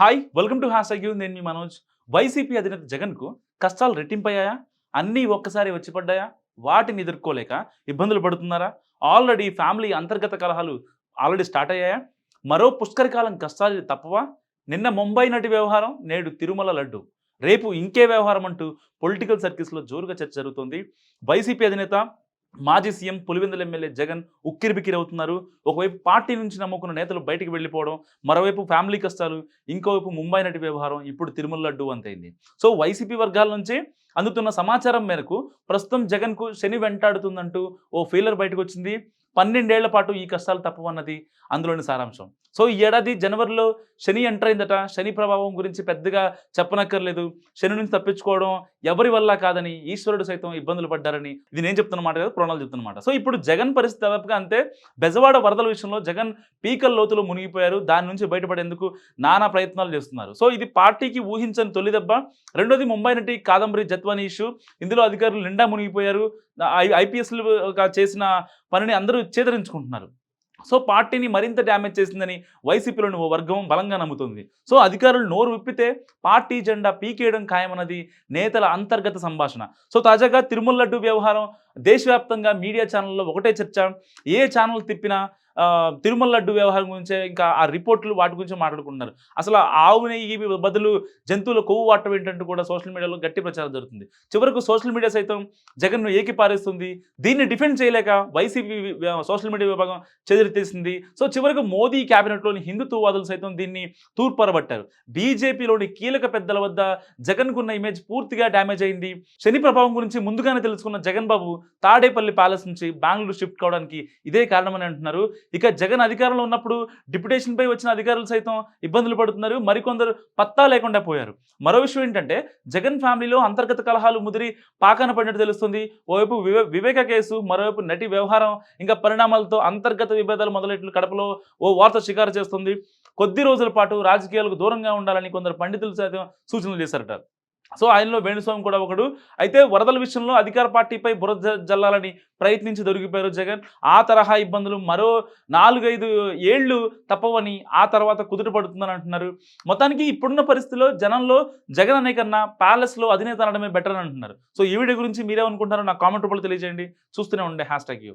Hi welcome to hash argue. నేను మీ Manoj. YCP అధినేత జగన్కు కష్టాలు రెట్టింపయ్యాయా? అన్నీ ఒక్కసారి వచ్చి పడ్డాయా? వాటిని ఎదుర్కోలేక ఇబ్బందులు పడుతున్నారా? ఆల్రెడీ ఫ్యామిలీ అంతర్గత కలహాలు ఆల్రెడీ స్టార్ట్ అయ్యాయా? మరో పుష్కరకాలం కష్టాలు తప్పవా? నిన్న ముంబై నటి వ్యవహారం నేడు తిరుమల లడ్డు. రేపు ఇంకే వ్యవహారం అంటూ పొలిటికల్ సర్కిల్స్లో జోరుగా చర్చ జరుగుతుంది. వైసీపీ అధినేత మాజీ సీఎం పులివెందుల ఎమ్మెల్యే జగన్ ఉక్కిరిబిక్కిరి అవుతున్నారు. ఒకవైపు పార్టీ నుంచి నమ్ముకున్న నేతలు బయటికి వెళ్ళిపోవడం మరోవైపు ఫ్యామిలీ కష్టాలు ఇంకోవైపు ముంబై నటి వ్యవహారం ఇప్పుడు తిరుమల లడ్డు అంతైంది. సో వైసీపీ వర్గాల నుంచి అందుతున్న సమాచారం మేరకు ప్రస్తుతం జగన్కు శని వెంటాడుతుందంటూ ఓ ఫీలర్ బయటకు వచ్చింది పన్నెండేళ్ళ పాటు ఈ కష్టాలు తప్పవన్నది అందులోని సారాంశం. సో ఈ ఏడాది జనవరిలో శని ఎంటర్ అయిందట. శని ప్రభావం గురించి పెద్దగా చెప్పనక్కర్లేదు. శని నుంచి తప్పించుకోవడం ఎవరి వల్ల కాదని ఈశ్వరుడు సైతం ఇబ్బందులు పడ్డారని ఇది నేను చెప్తున్నమాట కదా పురాణాలు చెప్తున్నమాట సో ఇప్పుడు జగన్ పరిస్థితి దాదాపుగా అంతే బెజవాడ వరదల విషయంలో జగన్ పీకల లోతులో మునిగిపోయారు. దాని నుంచి బయటపడేందుకు నానా ప్రయత్నాలు చేస్తున్నారు. సో ఇది పార్టీకి ఊహించని తొలి దెబ్బ రెండోది ముంబై నటి కాదంబరి జత్వాని ఇష్యూ. ఇందులో అధికారులు నిండా మునిగిపోయారు. ఐపీఎస్లు చేసిన పనిని అందరూ చేదరించుకుంటున్నారు. సో పార్టీని మరింత డ్యామేజ్ చేసిందని వైసీపీలోని ఓ వర్గం బలంగా నమ్ముతుంది. సో అధికారులు నోరు విప్పితే పార్టీ జెండా పీకేయడం ఖాయమన్నది నేతల అంతర్గత సంభాషణ. సో తాజాగా తిరుమల లడ్డు వ్యవహారం దేశవ్యాప్తంగా మీడియా ఛానల్లో ఒకటే చర్చ. ఏ ఛానల్ తిప్పినా తిరుమల లడ్డు వ్యవహారం గురించే ఇంకా ఆ రిపోర్ట్లు వాటి గురించి మాట్లాడుకుంటున్నారు. అసలు ఆవు నెయ్యి బదులు జంతువుల కొవ్వు వాడటం ఏంటంటే కూడా సోషల్ మీడియాలో గట్టి ప్రచారం జరుగుతుంది. చివరకు సోషల్ మీడియా సైతం జగన్ను ఏకిపారేస్తుంది. దీన్ని డిఫెండ్ చేయలేక వైసీపీ సోషల్ మీడియా విభాగం చెదిరితీసింది సో చివరకు మోదీ క్యాబినెట్లోని హిందుత్వవాదులు సైతం దీన్ని తూర్పరబట్టారు. బీజేపీలోని కీలక పెద్దల వద్ద జగన్కున్న ఇమేజ్ పూర్తిగా డ్యామేజ్ అయింది. శని ప్రభావం గురించి ముందుగానే తెలుసుకున్న జగన్ బాబు తాడేపల్లి ప్యాలెస్ నుంచి బెంగళూరు షిఫ్ట్ కావడానికి ఇదే కారణమని అంటున్నారు. ఇక జగన్ అధికారంలో ఉన్నప్పుడు డిప్యుటేషన్పై వచ్చిన అధికారులు సైతం ఇబ్బందులు పడుతున్నారు. మరికొందరు పత్తా లేకుండా పోయారు. మరో విషయం ఏంటంటే జగన్ ఫ్యామిలీలో అంతర్గత కలహాలు ముదిరి పాకాన పడినట్టు తెలుస్తుంది. ఓవైపు వివే వివేక కేసు మరోవైపు నటి వ్యవహారం ఇంకా పరిణామాలతో అంతర్గత విభేదాలు మొదలెట్లు కడపలో ఓ వార్త షికారు చేస్తుంది. కొద్ది రోజుల పాటు రాజకీయాలకు దూరంగా ఉండాలని కొందరు పండితులు సైతం సూచనలు చేశారట. సో ఆయనలో వేణుస్వామి కూడా ఒకడు. అయితే వరదల విషయంలో అధికార పార్టీపై బురద జల్లాలని ప్రయత్నించి దొరికిపోయారు జగన్. ఆ తరహా ఇబ్బందులు మరో నాలుగైదు ఏళ్ళు తప్పవని ఆ తర్వాత కుదుట పడుతుందని అంటున్నారు. మొత్తానికి ఇప్పుడున్న పరిస్థితిలో జనంలో జగన్ అనే కన్నా ప్యాలెస్లో అధినేత అనడమే బెటర్ అని అంటున్నారు. సో ఈ వీడియో గురించి మీరేమనుకుంటారో నా కామెంట్ రూపంలో తెలియజేయండి. చూస్తూనే ఉండే హ్యాష్ ట్యాగ్ యూ.